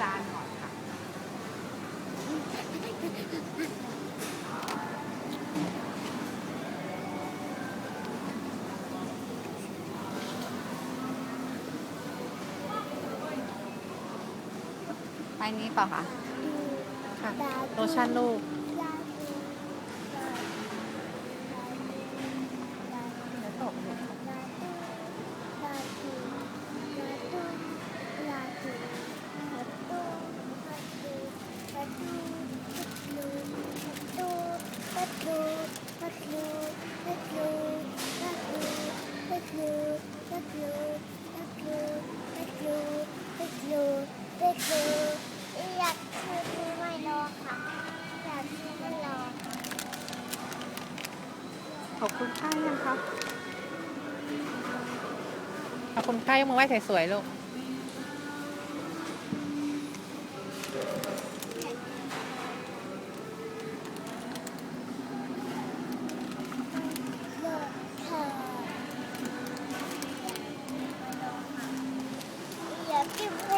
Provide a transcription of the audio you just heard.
จานก่อนค่ะ ไปนี้เปล่าคะค่ะ โลชั่นลูก ขอบคุณค่ายังคะขอบคุณค่ายกมือไหว้สวยๆลูก give